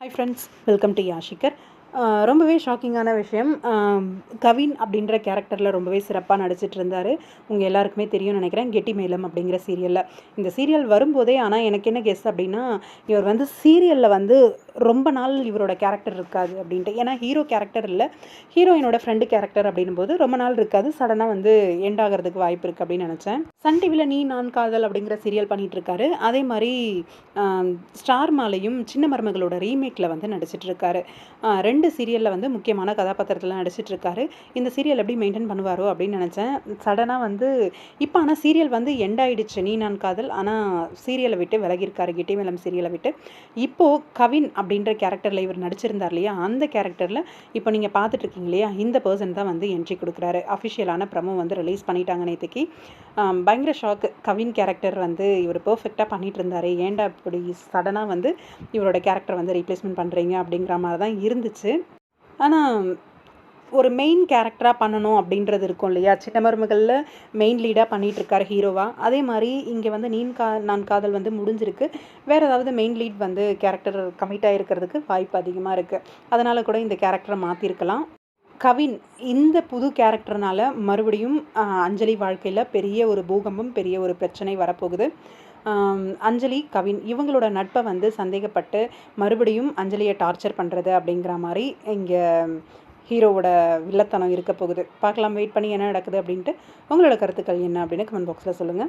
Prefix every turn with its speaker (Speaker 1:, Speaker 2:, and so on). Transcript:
Speaker 1: Hi friends welcome to யாஷிகர் ரொம்பவே ஷாக்கிங்கான விஷயம். Um, கவின் அப்படின்ற கேரக்டரில் ரொம்பவே சிறப்பாக நடிச்சிட்டு இருந்தார். உங்கள் எல்லாருக்குமே தெரியும்னு நினைக்கிறேன். கெட்டி மேலம் அப்படிங்கிற சீரியலில் இந்த சீரியல் வரும்போதே ஆனால் எனக்கு என்ன கெஸ் அப்படின்னா இவர் வந்து சீரியலில் வந்து ரொம்ப நாள் இவரோட கேரக்டர் இருக்காது அப்படின்ட்டு. ஏன்னா ஹீரோ கேரக்டர் இல்லை. ஹீரோயினோட ஃப்ரெண்டு கேரக்டர் அப்படின்போது போது ரொம்ப நாள் இருக்காது. சடனாக வந்து எண்ட் ஆகிறதுக்கு வாய்ப்பு இருக்குது அப்படின்னு நினச்சேன். சன் டிவியில் நீ நான் காதல் அப்படிங்கிற சீரியல் பண்ணிகிட்ருக்காரு அதே மாதிரி ஸ்டார் மாலையும் சின்ன மருமகளோட ரீமேக்கில் வந்து நடிச்சிட்ருக்காரு ரெண்டு சீரியலில் வந்து முக்கியமான கதாபாத்திரத்தில் நடிச்சிட்ருக்காரு இந்த சீரியல் எப்படி மெயின்டைன் பண்ணுவாரோ அப்படின்னு நினச்சேன். சடனாக வந்து இப்போ ஆனால் சீரியல் வந்து எண்ட் ஆகிடுச்சு நீ நான் காதல். ஆனால் சீரியலை விட்டு விலகியிருக்காரு கிட்டே மேலம் சீரியலை விட்டு. இப்போது கவின் அப் அப்படின்ற கேரக்டரில் இவர் நடிச்சிருந்தார் இல்லையா? அந்த கேரக்டரில் இப்போ நீங்கள் பார்த்துட்ருக்கீங்க இல்லையா? இந்த பர்சன் தான் வந்து என்ட்ரி கொடுக்குறாரு. அஃபிஷியலான ப்ரமோ வந்து ரிலீஸ் பண்ணிட்டாங்க நேற்றுக்கு பயங்கர ஷாக்கு கவின் கேரக்டர் வந்து இவர் பர்ஃபெக்டாக பண்ணிட்டு இருந்தார் ஏன்டா இப்படி சடனாக வந்து இவரோட கேரக்டர் வந்து ரீப்ளேஸ்மெண்ட் பண்ணுறீங்க அப்படிங்கிற மாதிரி தான் இருந்துச்சு. ஆனால் ஒரு மெயின் கேரக்டராக பண்ணணும் அப்படின்றது இருக்கும் இல்லையா? சின்ன மருமகளில் மெயின் லீடாக பண்ணிட்டு இருக்காரு அதே மாதிரி இங்கே வந்து நீன் கா நான் காதல் வந்து முடிஞ்சிருக்கு. வேறு ஏதாவது மெயின் லீட் வந்து கேரக்டர் கமிட் ஆகிருக்கிறதுக்கு வாய்ப்பு அதிகமாக இருக்குது அதனால் கூட இந்த கேரக்டரை மாற்றிருக்கலாம் கவின் இந்த புது கேரக்டர்னால மறுபடியும் அஞ்சலி வாழ்க்கையில் பெரிய ஒரு பூகம்பம் பெரிய ஒரு பிரச்சனை வரப்போகுது. அஞ்சலி கவின் இவங்களோட நட்பை வந்து சந்தேகப்பட்டு மறுபடியும் அஞ்சலியை டார்ச்சர் பண்ணுறது அப்படிங்கிற மாதிரி இங்கே ஹீரோவோட வில்லத்தனம் இருக்க போகுது. பார்க்கலாம் வெயிட் பண்ணி என்ன நடக்குது அப்படின்ட்டு உங்களோட கருத்துக்கள் என்ன அப்படின்னு கமெண்ட் பாக்ஸில் சொல்லுங்கள்